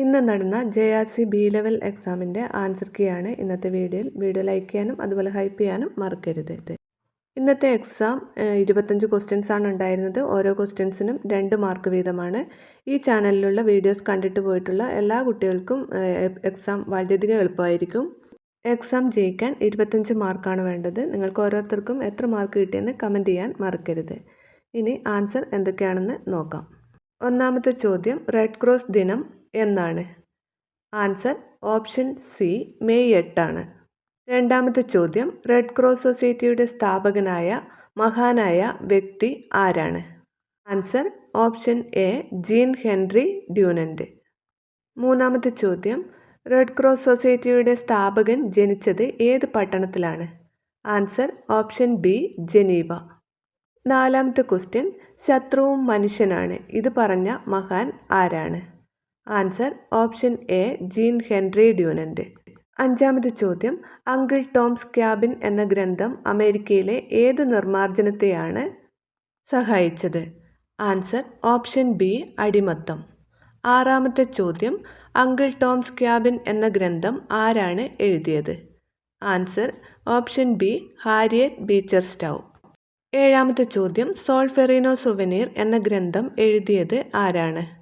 ഇന്ന് നടന്ന J R C B level എക്സാമിന്റെ ആൻസർ കീ ആണ് ഇന്നത്തെ വീഡിയോയിൽ. വീഡിയോ ലൈക്ക് ചെയ്യാനും അതുപോലെ ഹൈപ്പ് ചെയ്യാനും മറക്കരുത്. ഇന്നത്തെ എക്സാം ഇരുപത്തഞ്ച് ക്വസ്റ്റ്യൻസ് ആണ് ഉണ്ടായിരുന്നത്. ഓരോ ക്വസ്റ്റ്യൻസിനും രണ്ട് മാർക്ക് വീതമാണ്. ഈ ചാനലിലുള്ള വീഡിയോസ് കണ്ടിട്ട് പോയിട്ടുള്ള എല്ലാ കുട്ടികൾക്കും എക്സാം വളരെയധികം എളുപ്പമായിരിക്കും. എക്സാം ജയിക്കാൻ ഇരുപത്തഞ്ച് മാർക്കാണ് വേണ്ടത്. നിങ്ങൾക്ക് ഓരോരുത്തർക്കും എത്ര മാർക്ക് കിട്ടിയെന്ന് കമന്റ് ചെയ്യാൻ മറക്കരുത്. ഇനി ആൻസർ എന്തൊക്കെയാണെന്ന് നോക്കാം. ഒന്നാമത്തെ ചോദ്യം റെഡ് ക്രോസ് ദിനം എന്നാണ്. ആൻസർ ഓപ്ഷൻ സി മെയ് എട്ടാണ്. രണ്ടാമത്തെ ചോദ്യം റെഡ് ക്രോസ് സൊസൈറ്റിയുടെ സ്ഥാപകനായ മഹാനായ വ്യക്തി ആരാണ്? Answer option A Jean Henri Dunant മൂന്നാമത്തെ ചോദ്യം റെഡ് ക്രോസ് സൊസൈറ്റിയുടെ സ്ഥാപകൻ ജനിച്ചത് ഏത് പട്ടണത്തിലാണ്? Answer option B Geneva. നാലാമത്തെ ക്വസ്റ്റ്യൻ ശത്രുവും മനുഷ്യനാണ്. ഇത് പറഞ്ഞ മഹാൻ ആരാണ്? Answer option A Jean Henri ഡ്യൂനന്റെ അഞ്ചാമത് ചോദ്യം അങ്കിൾ ടോംസ് ക്യാബിൻ എന്ന ഗ്രന്ഥം അമേരിക്കയിലെ ഏത് നിർമ്മാർജനത്തെയാണ് സഹായിച്ചത്? ആൻസർ ഓപ്ഷൻ ബി അടിമത്തം. ആറാമത്തെ ചോദ്യം അങ്കിൾ ടോംസ് ക്യാബിൻ എന്ന ഗ്രന്ഥം ആരാണ് എഴുതിയത്? Answer option B Harriet Beecher Stowe ഏഴാമത്തെ ചോദ്യം സോൾഫെറീനോ സുവനീർ എന്ന ഗ്രന്ഥം എഴുതിയത് ആരാണ്?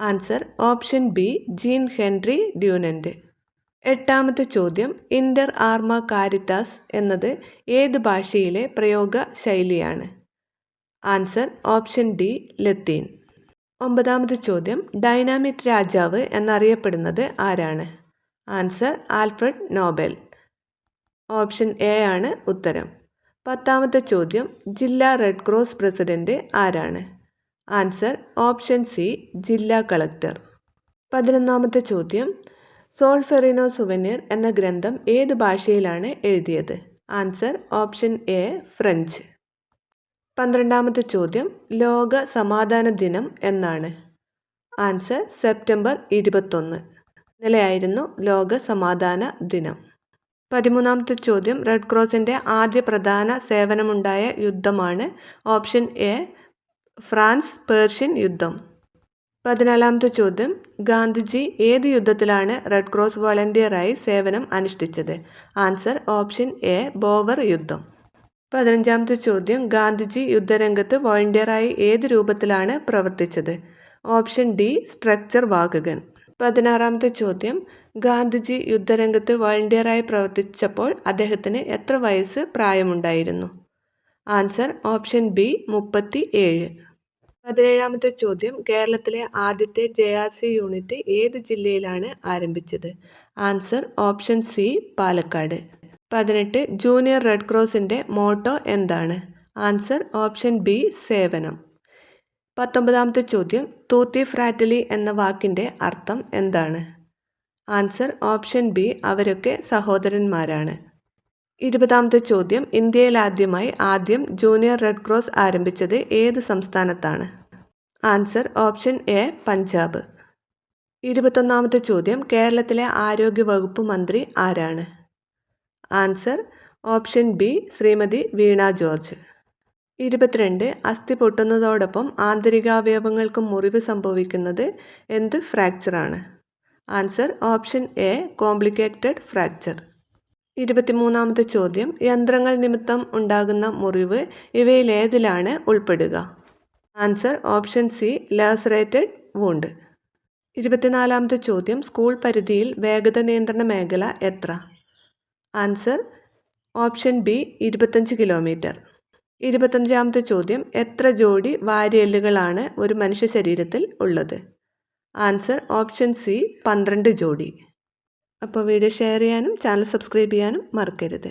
Answer option B Jean Henri Dunant എട്ടാമത്തെ ചോദ്യം ഇന്റർ ആർമ കാരിത്താസ് എന്നത് ഏത് ഭാഷയിലെ പ്രയോഗ ശൈലിയാണ് ആൻസർ ഓപ്ഷൻ ഡി ലത്തീൻ ഒമ്പതാമത്തെ ചോദ്യം ഡൈനാമിക് രാജാവ് എന്നറിയപ്പെടുന്നത് ആരാണ്? Answer Alfred Nobel option A ആണ് ഉത്തരം. പത്താമത്തെ ചോദ്യം ജില്ലാ റെഡ് ക്രോസ് പ്രസിഡന്റ് ആരാണ്? ആൻസർ ഓപ്ഷൻ സി ജില്ലാ കളക്ടർ. പതിനൊന്നാമത്തെ ചോദ്യം സോൾഫെറിനോ സുവനീർ എന്ന ഗ്രന്ഥം ഏത് ഭാഷയിലാണ് എഴുതിയത്? Answer option A French. പന്ത്രണ്ടാമത്തെ ചോദ്യം ലോക സമാധാന ദിനം എന്നാണ്? ആൻസർ സെപ്റ്റംബർ ഇരുപത്തൊന്ന്. ഇന്നലെയായിരുന്നു ലോക സമാധാന ദിനം. പതിമൂന്നാമത്തെ ചോദ്യം റെഡ് ക്രോസിന്റെ ആദ്യ പ്രധാന സേവനമുണ്ടായ യുദ്ധമാണ് ഓപ്ഷൻ എ ഫ്രാൻസ് പേർഷ്യൻ യുദ്ധം. പതിനാലാമത്തെ ചോദ്യം. ഗാന്ധിജി ഏത് യുദ്ധത്തിലാണ് റെഡ് ക്രോസ് വോളണ്ടിയറായി സേവനം അനുഷ്ഠിച്ചത്? ആൻസർ ഓപ്ഷൻ എ ബോവർ യുദ്ധം. പതിനഞ്ചാമത്തെ ചോദ്യം. ഗാന്ധിജി യുദ്ധരംഗത്ത് വോളണ്ടിയറായി ഏത് രൂപത്തിലാണ് പ്രവർത്തിച്ചത്? ഓപ്ഷൻ ഡി സ്ട്രക്ചർ വാകകൻ പതിനാറാമത്തെ ചോദ്യം. ഗാന്ധിജി യുദ്ധരംഗത്ത് വോളണ്ടിയറായി പ്രവർത്തിച്ചപ്പോൾ അദ്ദേഹത്തിന് എത്ര വയസ്സ് പ്രായമുണ്ടായിരുന്നു? ആൻസർ ഓപ്ഷൻ ബി മുപ്പത്തി ഏഴ്. പതിനേഴാമത്തെ ചോദ്യം കേരളത്തിലെ ആദ്യത്തെ ജെ ആർ സി യൂണിറ്റ് ഏത് ജില്ലയിലാണ് ആരംഭിച്ചത്? Answer option C Palakkad. പതിനെട്ട് ജൂനിയർ റെഡ് ക്രോസിന്റെ മോട്ടോ എന്താണ്? ആൻസർ ഓപ്ഷൻ ബി സേവനം. പത്തൊമ്പതാമത്തെ ചോദ്യം തൂത്തി ഫ്രാറ്റലി എന്ന വാക്കിന്റെ അർത്ഥം എന്താണ്? ആൻസർ ഓപ്ഷൻ ബി അവരൊക്കെ സഹോദരന്മാരാണ്. ഇരുപതാമത്തെ ചോദ്യം. ഇന്ത്യയിൽ ആദ്യമായി ആദ്യം ജൂനിയർ റെഡ് ക്രോസ് ആരംഭിച്ചത് ഏത് സംസ്ഥാനത്താണ്? Answer option A Punjab. ഇരുപത്തൊന്നാമത്തെ ചോദ്യം. കേരളത്തിലെ ആരോഗ്യ വകുപ്പ് മന്ത്രി ആരാണ്? Answer option B Shrimati Veena George. ഇരുപത്തിരണ്ട്. അസ്ഥി പൊട്ടുന്നതോടൊപ്പം ആന്തരികാവയവങ്ങൾക്ക് മുറിവ് സംഭവിക്കുന്നത് എന്ത് ഫ്രാക്ചറാണ്? Answer option A complicated fracture. ഇരുപത്തിമൂന്നാമത്തെ ചോദ്യം. യന്ത്രങ്ങൾ നിമിത്തം ഉണ്ടാകുന്ന മുറിവ് ഇവയിലേതിലാണ് ഉൾപ്പെടുക? Answer option C lacerated wound. ഇരുപത്തിനാലാമത്തെ ചോദ്യം സ്കൂൾ പരിധിയിൽ വേഗത നിയന്ത്രണ മേഖല എത്ര? ആൻസർ ഓപ്ഷൻ ബി ഇരുപത്തഞ്ച് കിലോമീറ്റർ. ഇരുപത്തഞ്ചാമത്തെ ചോദ്യം എത്ര ജോഡി വാരിയല്ലുകളാണ് ഒരു മനുഷ്യ ശരീരത്തിൽ ഉള്ളത്? ആൻസർ ഓപ്ഷൻ സി പന്ത്രണ്ട് ജോഡി. അപ്പോൾ വീഡിയോ ഷെയർ ചെയ്യാനും ചാനൽ സബ്സ്ക്രൈബ് ചെയ്യാനും മറക്കരുത്.